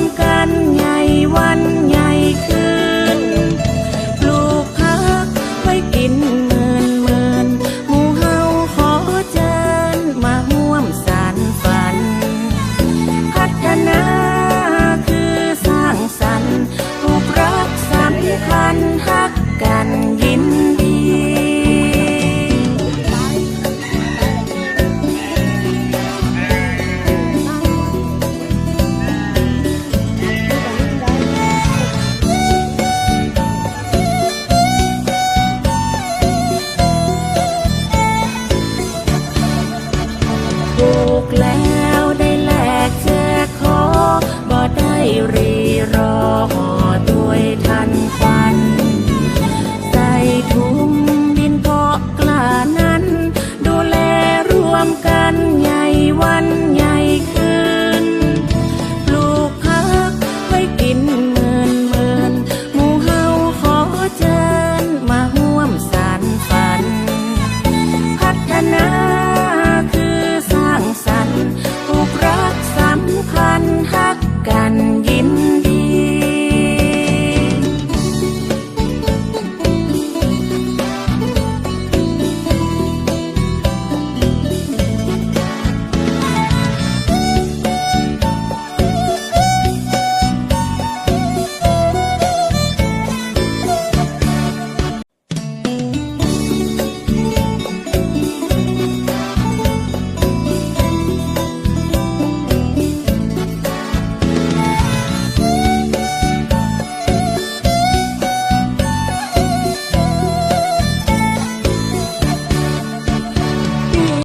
มกันใหญ่วันใหญ่คืนปลูกพักไว้กิน กัน